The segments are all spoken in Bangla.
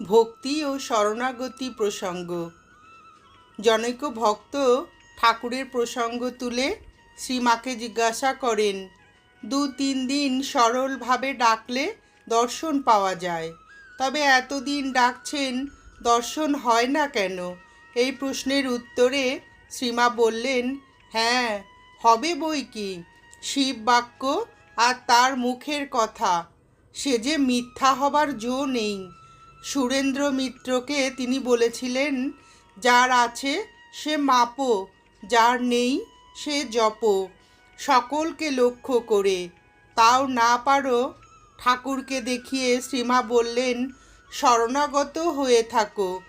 ভক্তি ও শরণাগতি প্রসঙ্গ। জনৈক ভক্ত ঠাকুরের প্রসঙ্গ তুলে শ্রীমাকে জিজ্ঞাসা করেন, দু তিন দিন সরলভাবে ডাকলে দর্শন পাওয়া যায়, তবে এতদিন ডাকছেন দর্শন হয় না কেন? এই প্রশ্নের উত্তরে শ্রীমা বললেন হ্যাঁ হবে বই কি? শিব বাক্য আর তার মুখের কথা। সে যে মিথ্যা হবার জো নেই। সুরেন্দ্র মিত্রকে তিনি বলেছিলেন, যার আছে সে মাপো, যার নেই সে জপ। সকলকে লক্ষ্য করে। তাও না পারো? ঠাকুরকে দেখিয়ে শ্রীমা বললেন, শরণাগত হয়ে থাকো।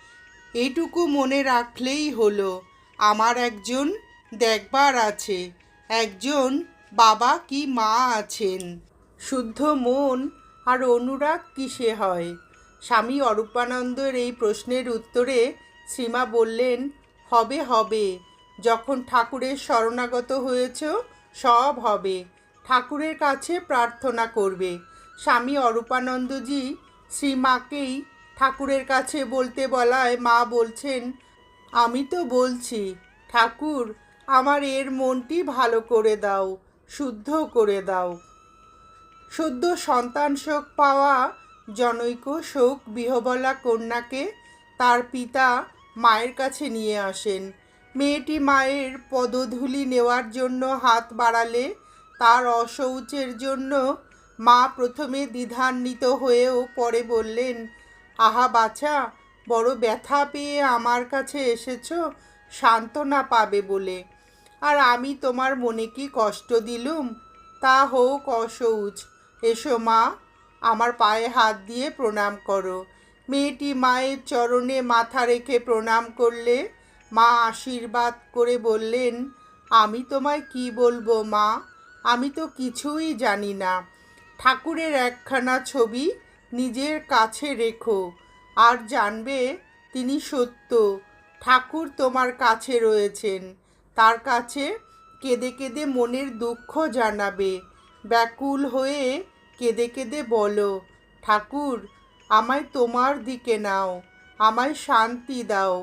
এটুকু মনে রাখলেই হলো। আমার একজন দেখবার আছে। একজন বাবা কি মা আছেন? শুদ্ধ মন আর অনুরাগ কিসে হয়? স্বামী অরূপানন্দের এই প্রশ্নের উত্তরে শ্রীমা বললেন, হবে হবে। যখন ঠাকুরের শরণাগত হয়েছ, সব হবে। ঠাকুরের কাছে প্রার্থনা করবে। স্বামী অরূপানন্দজি শ্রীমাকেই ঠাকুরের কাছে বলতে বলায় মা বলছেন, আমি তো বলছি, ঠাকুর, আমার এর মনটি ভালো করে দাও শুদ্ধ করে দাও। সদ্য সন্তান শোক পাওয়া জনৈক শোক বিহবলা কন্যাকে তার পিতা মায়ের কাছে নিয়ে আসেন। মেয়েটি মায়ের পদধূলি নেওয়ার জন্য হাত বাড়ালে তার অশৌচের জন্য মা প্রথমে দ্বিধান্বিত হয়েও পরে বললেন, আহা বাছা, বড় ব্যথা পেয়ে আমার কাছে এসেছ, সান্ত্বনা পাবে বলে। আর আমি তোমার মনে কি কষ্ট দিলুম? তা হোক অশৌচ। এসো মা আমার পায়ে হাত দিয়ে প্রণাম করো। মেয়েটি মায়ের চরণে মাথা রেখে প্রণাম করলে, মা আশীর্বাদ করে বললেন, আমি তোমায় কি বলব মা? আমি তো কিছুই জানি না। ঠাকুরের একখানা ছবি নিজের কাছে রেখো। আর জানবে তিনি সত্য। ঠাকুর তোমার কাছে রয়েছেন। তার কাছে কেঁদে কেঁদে মনের দুঃখ জানাবে। ব্যাকুল হয়ে কেঁদে কেঁদে বলো, ঠাকুর, আমায় তোমার দিকে নাও, আমায় শান্তি দাও।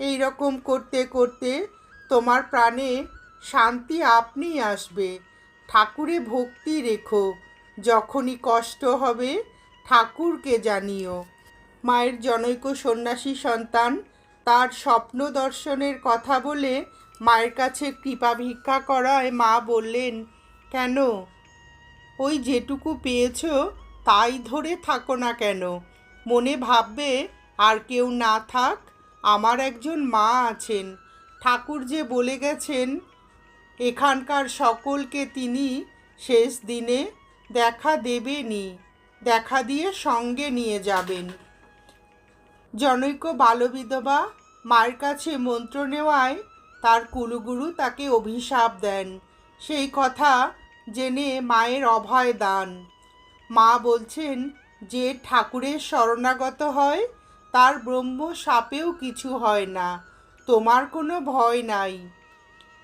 এই রকম করতে করতে তোমার প্রাণে শান্তি আপনি আসবে। ঠাকুরে ভক্তি রেখো, যখনই কষ্ট হবে ঠাকুরকে জানিও। মায়ের জনৈক সন্ন্যাসী সন্তান তার স্বপ্ন দর্শনের কথা বলে মায়ের কাছে কৃপা ভিক্ষা করায় মা বললেন, কেন? ওই যেটুকু পেয়েছ, তাই ধরে থাকো না কেন। মনে ভাববে, আর কেউ না থাক, আমার একজন মা আছেন। ঠাকুর যে বলে গেছেন, এখানকার সকলকে তিনি শেষ দিনে দেখা দেবেনি দেখা দিয়ে সঙ্গে নিয়ে যাবেন। জনৈক বালবিধবা মার কাছে মন্ত্র নেওয়ায় তার কুলুগুরু তাকে অভিশাপ দেন। সেই কথা জেনে মায়ের অভয় দান। মা বলছেন, যে ঠাকুরের শরণাগত হয়, তার ব্রহ্ম সাপেও কিছু হয় না। তোমার কোনো ভয় নাই।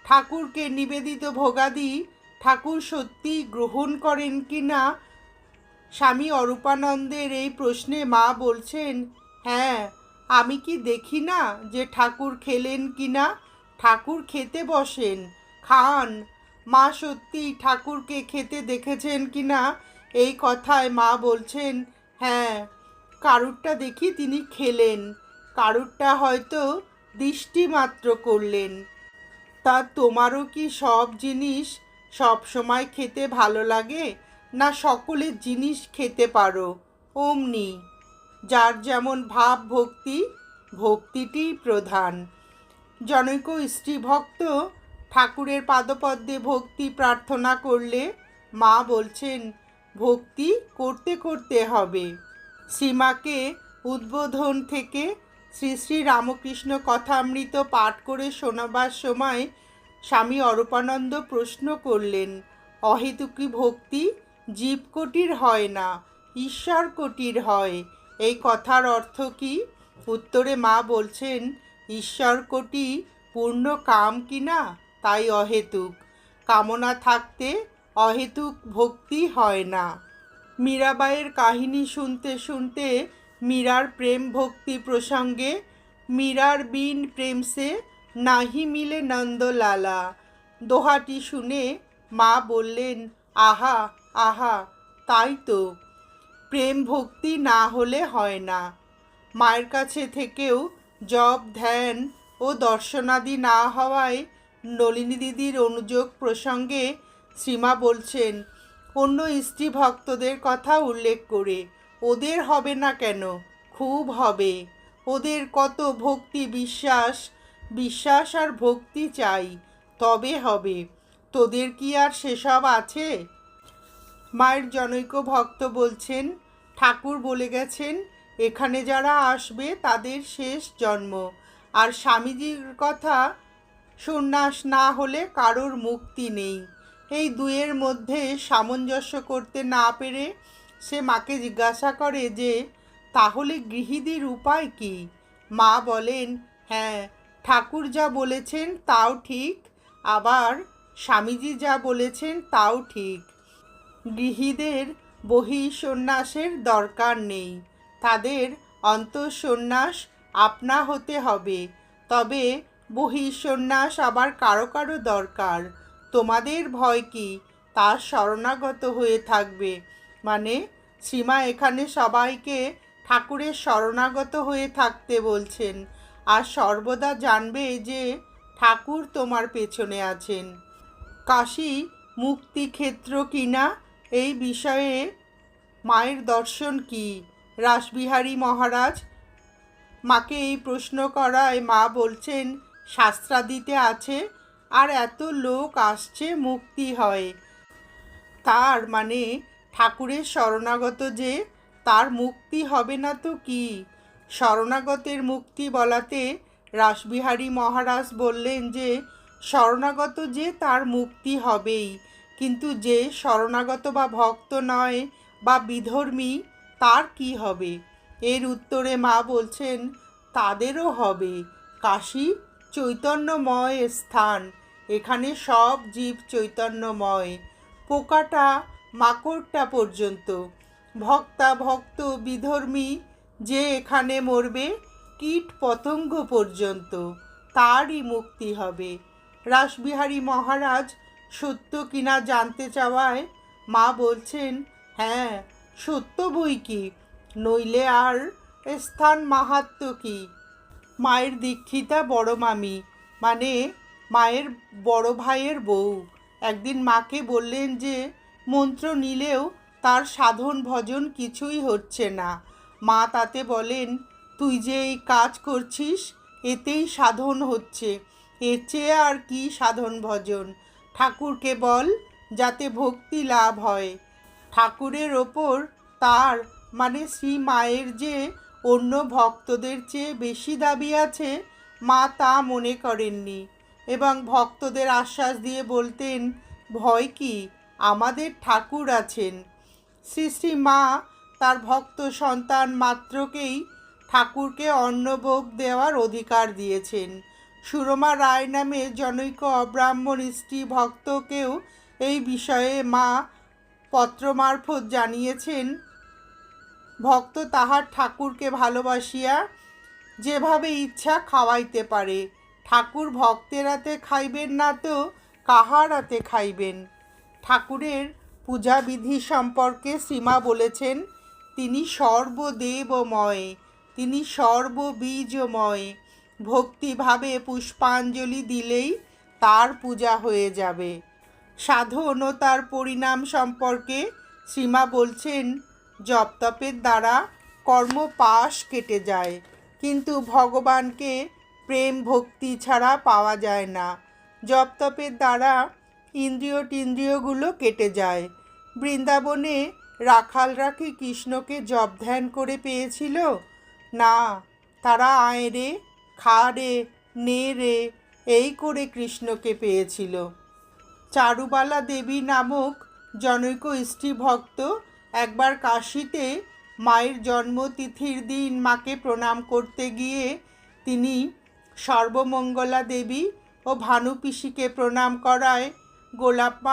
ঠাকুরকে নিবেদিত ভোগাদি, ঠাকুর সত্যি গ্রহণ করেন কি না? স্বামী অরূপানন্দের এই প্রশ্নে মা বলছেন হ্যাঁ আমি কি দেখি না যে ঠাকুর খেলেন কি না? ঠাকুর খেতে বসেন, খান মা সত্যি ঠাকুরকে খেতে দেখেছেন কি না? এই কথায় মা বলছেন হ্যাঁ কারুরটা দেখি তিনি খেলেন। কারুরটা হয়তো দৃষ্টিমাত্র করলেন। তা তোমারও কি সব জিনিস সব সময় খেতে ভালো লাগে? না সকলের জিনিস খেতে পারো? অমনি। যার যেমন ভাব ভক্তি ভক্তিটি প্রধান। জনৈক স্ত্রী ভক্ত ঠাকুরের পাদপদ্মে ভক্তি প্রার্থনা করলে মা বলছেন, ভক্তি করতে করতে হবে। শ্রীমাকে উদ্বোধন থেকে শ্রী শ্রী রামকৃষ্ণ কথামৃত পাঠ করে শোনাবার সময় স্বামী অরূপানন্দ প্রশ্ন করলেন, অহেতুকি ভক্তি জীব জীবকোটির হয় না ঈশ্বর কোটির হয়। এই কথার অর্থ কি? উত্তরে মা বলছেন ঈশ্বর কোটি পূর্ণ কাম কি না? তাই অহেতুক। কামনা থাকতে অহেতুক ভক্তি হয় না। মীরাবাইয়ের কাহিনী শুনতে শুনতে মীরার প্রেম ভক্তি প্রসঙ্গে মীরার বিন প্রেমসে নাহি মিলে নন্দলালা। দোহাটি শুনে মা বললেন, আহা আহা, তাই তো। প্রেম ভক্তি না হলে হয় না। মায়ের কাছে থেকেও জব ধ্যান ও দর্শনাদি না হওয়ায় নলিনী দিদির অনুযোগ প্রসঙ্গে শ্রীমা বলছেন, অন্য স্ত্রী ভক্তদের কথা উল্লেখ করে, ওদের হবে না কেন? খুব হবে। ওদের কত ভক্তি বিশ্বাস বিশ্বাস আর ভক্তি চাই, তবে হবে। তোদের কি আর সেসব আছে? মায়ের জনৈক ভক্ত বলছেন, ঠাকুর বলে গেছেন, এখানে যারা আসবে তাদের শেষ জন্ম। আর স্বামীজির কথা সন্ন্যাস না হলে কারোর মুক্তি নেই। এই দুয়ের মধ্যে সামঞ্জস্য করতে না পেরে সে মাকে জিজ্ঞাসা করে যে, তাহলে গৃহীদের উপায় কি? মা বলেন হ্যাঁ ঠাকুর যা বলেছেন তাও ঠিক, আবার স্বামীজি যা বলেছেন তাও ঠিক। গৃহীদের বহিঃসন্ন্যাসের দরকার নেই। তাদের অন্তঃসন্ন্যাস আপনা হতে হবে। তবে বহিঃসন্ন্যাস আবার কারও কারও দরকার। তোমাদের ভয় কি? তার শরণাগত হয়ে থাকবে। মানে সীমা এখানে সবাইকে ঠাকুরের শরণাগত হয়ে থাকতে বলছেন। আর সর্বদা জানবে যে, ঠাকুর তোমার পেছনে আছেন। কাশী, মুক্তিক্ষেত্র কিনা? এই বিষয়ে মায়ের দর্শন কি? রাসবিহারী মহারাজ মাকে এই প্রশ্ন করায় মা বলছেন শাস্ত্রাদিতে আছে, আর এত লোক আসছে মুক্তি হয়। তার মানে ঠাকুরের শরণাগত যে, তার মুক্তি হবে না তো কি? শরণাগতের মুক্তি বলাতে রাসবিহারী মহারাজ বললেন যে, শরণাগত যে তার মুক্তি হবেই, কিন্তু যে শরণাগত বা ভক্ত নয় বা বিধর্মী, তার কি হবে? এর উত্তরে মা বলছেন, তাদেরও হবে। কাশী চৈতন্যময় স্থান। এখানে সব জীব চৈতন্যময়। পোকাটা মাকড়টা পর্যন্ত। ভক্তা, ভক্ত, বিধর্মী যে এখানে মরবে, কীট পতঙ্গ পর্যন্ত। তারই মুক্তি হবে। রাসবিহারী মহারাজ সত্য কিনা জানতে চাওয়ায় মা বলছেন হ্যাঁ সত্য বই কি? নইলে আর স্থান মাহাত্ম কি? মায়ের দীক্ষিতা বড় মামি। মানে মায়ের বড় ভাইয়ের বউ। একদিন মাকে বললেন যে, মন্ত্র নিলেও তার সাধন ভজন কিছুই হচ্ছে না। মা তাতে বলেন, তুই যে এই কাজ করছিস, এতেই সাধন হচ্ছে। এর চেয়ে আর কি সাধন ভজন? ঠাকুরকে বল, যাতে ভক্তি লাভ হয়। ঠাকুরের ওপর তার মানে শ্রী মায়ের যে অন্য ভক্তদের চেয়ে বেশি দাবি আছে মা তা মনে করেননি এবং ভক্তদের আশ্বাস দিয়ে বলতেন, ভয় কি? আমাদের ঠাকুর আছেন। শ্রী শ্রী মা তার ভক্ত সন্তান মাত্রকেই ঠাকুরকে অন্নভোগ দেওয়ার অধিকার দিয়েছেন। সুরমা রায় নামে জনৈক অব্রাহ্মণ স্ত্রী ভক্তকেও এই বিষয়ে মা পত্র মারফত জানিয়েছেন ভক্ত তাহার ঠাকুরকে ভালোবাসিয়া যেভাবে ইচ্ছা খাওয়াইতে পারে। ঠাকুর ভক্তের হাতে খাইবেন না তো কাহার হাতে খাইবেন? ঠাকুরের পূজাবিধি সম্পর্কে সীমা বলেছেন, তিনি সর্বদেবময়, তিনি সর্ববীজময়। ভক্তিভাবে পুষ্পাঞ্জলি দিলেই তার পূজা হয়ে যাবে। সাধন ও তার পরিণাম সম্পর্কে সীমা বলছেন জপতপের দ্বারা কর্ম পাশ কেটে যায়। কিন্তু ভগবানকে প্রেম ভক্তি ছাড়া পাওয়া যায় না। জপতপের দ্বারা ইন্দ্রিয় টিন্দ্রিয়গুলো কেটে যায়। বৃন্দাবনে রাখালরা কি কৃষ্ণকে জপ ধ্যান করে পেয়েছিল? না, তারা আয় রে, খা রে, নে রে, এই করে কৃষ্ণকে পেয়েছিল। চারুবালা দেবী নামক জনৈক স্ত্রী ভক্ত একবার কাশিতে মায়ের জন্মতিথির দিন মাকে প্রণাম করতে গিয়ে তিনি সর্বমঙ্গলা দেবী ও ভানু পিসিকে প্রণাম করায় গোলাপ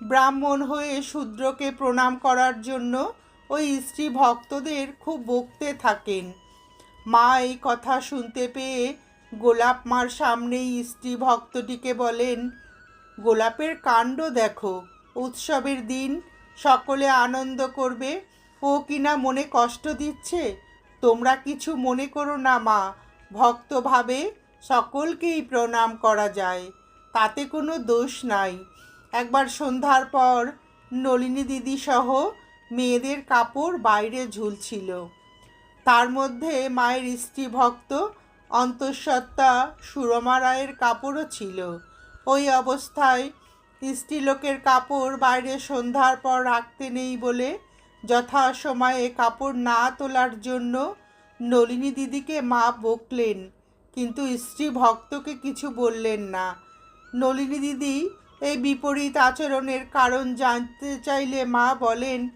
ব্রাহ্মণ হয়ে শূদ্রকে প্রণাম করার জন্য ওই স্ত্রী ভক্তদের খুব বকতে থাকেন। মা এই কথা শুনতে পেয়ে গোলাপ মার সামনেই স্ত্রী ভক্তটিকে বলেন, গোলাপের কাণ্ড দেখো। উৎসবের দিন সকলে আনন্দ করবে। ও কিনা মনে কষ্ট দিচ্ছে? তোমরা কিছু মনে করো না, মা। ভক্তভাবে সকলকেই প্রণাম করা যায়। তাতে কোনো দোষ নাই। একবার সন্ধ্যার পর নলিনী দিদি সহ মেয়েদের কাপড় বাইরে ঝুলছিল। তার মধ্যে মায়ের স্ত্রী ভক্ত অন্তঃসত্ত্বা সুরমা রায়ের কাপড়ও ছিল। ওই অবস্থায় স্ত্রীলোকের কাপড় বাইরে সন্ধ্যার পর রাখতে নেই বলে যথাসময়ে কাপড় না তোলার জন্য নলিনী দিদিকে মা বকলেন। কিন্তু স্ত্রী ভক্তকে কিছু বললেন না। নলিনী দিদি এই বিপরীত আচরণের কারণ জানতে চাইলে মা বলেন,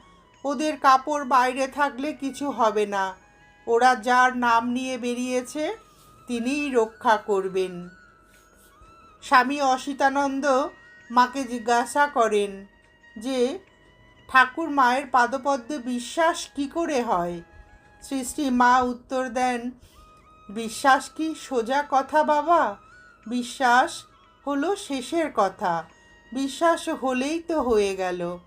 ওদের কাপড় বাইরে থাকলে কিছু হবে না। ওরা যার নাম নিয়ে বেরিয়েছে, তিনিই রক্ষা করবেন। স্বামী অসিতানন্দ মাকে জিজ্ঞাসা করেন যে, ঠাকুর মায়ের পাদপদ্মে বিশ্বাস কি করে হয়? শ্রী শ্রী মা উত্তর দেন, বিশ্বাস কি সোজা কথা বাবা? বিশ্বাস হলো শেষের কথা। বিশ্বাস হলেই তো হয়ে গেল।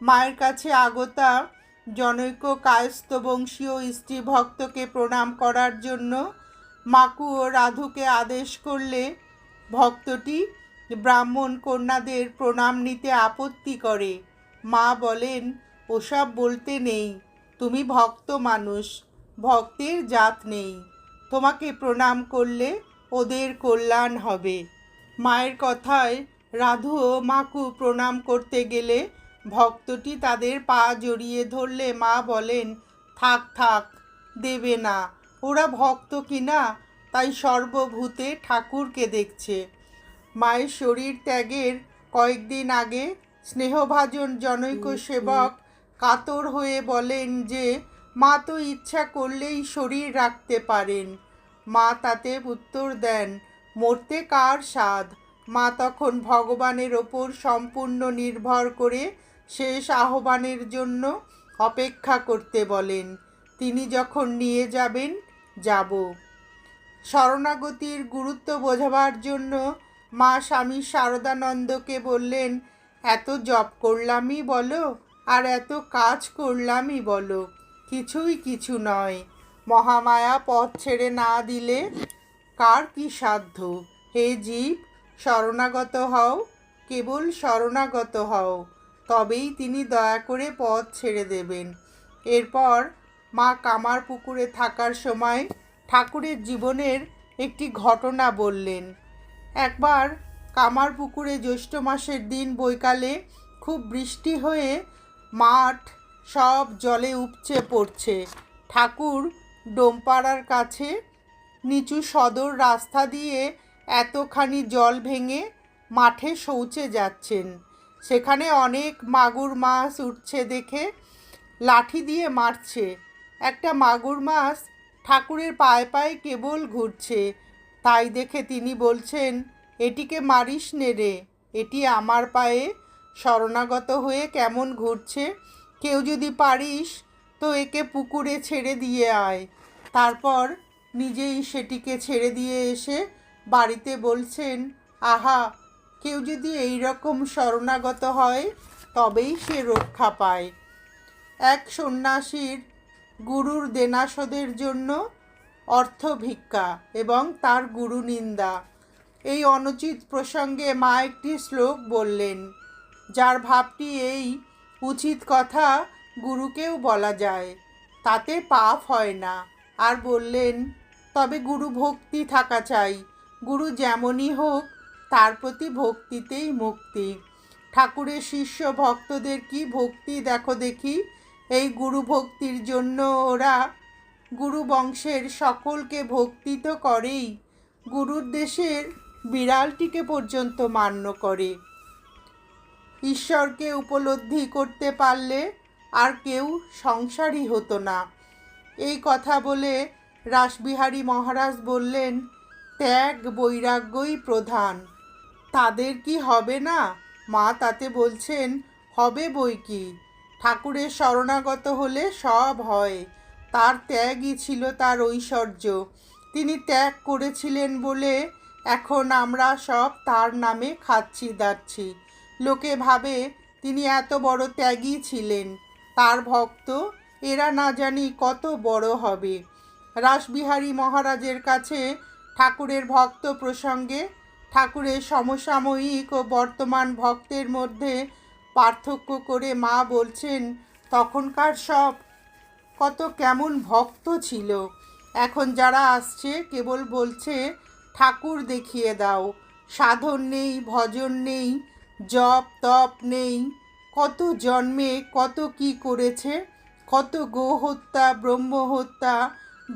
মায়ের কাছে আগতা জনৈক কায়স্থ বংশীয় স্ত্রী ভক্তকে প্রণাম করার জন্য মাকু ও রাধুকে আদেশ করলে ভক্তটি ব্রাহ্মণ কন্যাদের প্রণাম নিতে আপত্তি করে। মা বলেন, ওসব বলতে নেই, তুমি ভক্ত মানুষ, ভক্তের জাত নেই। তোমাকে প্রণাম করলে ওদের কল্যাণ হবে। মায়ের কথায় রাধু ও মাকু প্রণাম করতে গেলে ভক্তটি তাদের পা জড়িয়ে ধরলে মা বলেন, থাক থাক, দেবে না। ওরা ভক্ত কিনা, তাই সর্বভূতে ঠাকুরকে দেখছে। মায়ের শরীর ত্যাগের কয়েকদিন আগে স্নেহভাজন জনৈক সেবক কাতর হয়ে বলেন যে মা তো ইচ্ছা করলেই শরীর রাখতে পারেন। মা তাতে উত্তর দেন মরতে কার স্বাদ মা তখন ভগবানের ওপর সম্পূর্ণ নির্ভর করে শেষ আহ্বানের জন্য অপেক্ষা করতে বলেন। তিনি যখন নিয়ে যাবেন যাব। শরণাগতির গুরুত্ব বোঝাবার জন্য মা স্বামী শারদানন্দকে বললেন, এত জপ করলামই বলো, আর এত কাজ করলামই বলো, কিছুই কিছু নয়। মহামায়া পথ ছেড়ে না দিলে কার কি সাধ্য? হে জীব, শরণাগত হও, কেবল শরণাগত হও। তবেই তিনি দয়া করে পথ ছেড়ে দেবেন। এরপর মা কামার পুকুরে থাকার সময় ঠাকুরের জীবনের একটি ঘটনা বললেন। একবার কামার পুকুরে জ্যৈষ্ঠ মাসের দিন বৈকালে খুব বৃষ্টি হয়ে মাঠ সব জলে উপচে পড়ছে। ঠাকুর ডোমপাড়ার কাছে নিচু সদর রাস্তা দিয়ে এতখানি জল ভেঙে মাঠে শৌচে যাচ্ছেন। সেখানে অনেক মাগুর মাছ উঠছে দেখে লাঠি দিয়ে মারছে। একটা মাগুর মাছ ঠাকুরের পায়ে পায়ে কেবল ঘুরছে। তাই দেখে তিনি বলছেন, এটিকে মারিস নে রে, এটি আমার পায়ে শরণাগত হয়ে কেমন ঘুরছে। কেউ যদি পারিস তো একে পুকুরে ছেড়ে দিয়ে আয় তারপর নিজেই সেটিকে ছেড়ে দিয়ে এসে বাড়িতে বলছেন, আহা, কেউ যদি এই রকম শরণাগত হয়, তবেই সে রক্ষা পায়। এক সন্ন্যাসীর গুরুর দেনাশোধের জন্য অর্থ ভিক্ষা এবং তার গুরু নিন্দা এই অনুচিত প্রসঙ্গে মা একটি শ্লোক বললেন, যার ভাবটি এই উচিত কথা গুরুকেও বলা যায়, তাতে পাপ হয় না। আর বললেন, তবে গুরু ভক্তি থাকা চাই, গুরু যেমনই হোক, তার প্রতি ভক্তিতেই মুক্তি। ঠাকুরের শিষ্য ভক্তদের কি ভক্তি দেখো দেখি, এই গুরু ভক্তির জন্য ওরা গুরু বংশের সকলকে ভক্তি তো করেই, গুরুর দেশের বিড়ালটিকে পর্যন্ত মান্য করে। ঈশ্বরকে উপলব্ধি করতে পারলে আর কেউ সংসারই হতো না। এই কথা বলে রাসবিহারী মহারাজ বললেন, ত্যাগ বৈরাগ্যই প্রধান। তাদের কি হবে না? মা তাতে বলছেন, হবে বই কি? ঠাকুরের শরণাগত হলে সব হয়। তার ত্যাগই ছিল তার ঐশ্বর্য। তিনি ত্যাগ করেছিলেন বলে এখন আমরা সব তার নামে খাচ্ছি দাচ্ছি। লোকে ভাবে তিনি এত বড় ত্যাগী ছিলেন। তার ভক্ত এরা না জানি কত বড় হবে। রাসবিহারী মহারাজের কাছে ঠাকুরের ভক্ত প্রসঙ্গে ঠাকুরের সমসাময়িক ও বর্তমান ভক্তের মধ্যে পার্থক্য করে মা বলছেন, তখনকার সব কত কেমন ভক্ত ছিল। এখন যারা আসছে, কেবল বলছে, ঠাকুর দেখিয়ে দাও। সাধন নেই, ভজন নেই, জপ তপ নেই। কত জন্মে, কত কি করেছে। কত গো হত্যা ব্রহ্ম হত্যা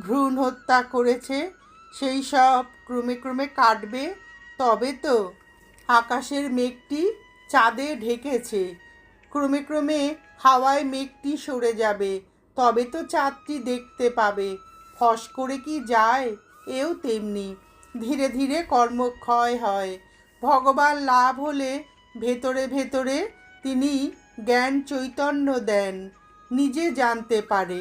ভ্রূণ হত্যা করেছে। সেই সব ক্রমে ক্রমে কাটবে। তবে তো আকাশের মেঘটি চাঁদে ঢেকেছে। ক্রমে ক্রমে হাওয়ায় মেঘটি সরে যাবে। তবে তো চাঁদটি দেখতে পাবে। ফস করে কি যায়? এও তেমনি। ধীরে ধীরে কর্মক্ষয় হয়। ভগবান লাভ হলে ভেতরে ভেতরে তিনি জ্ঞান চৈতন্য দেন, নিজে জানতে পারে।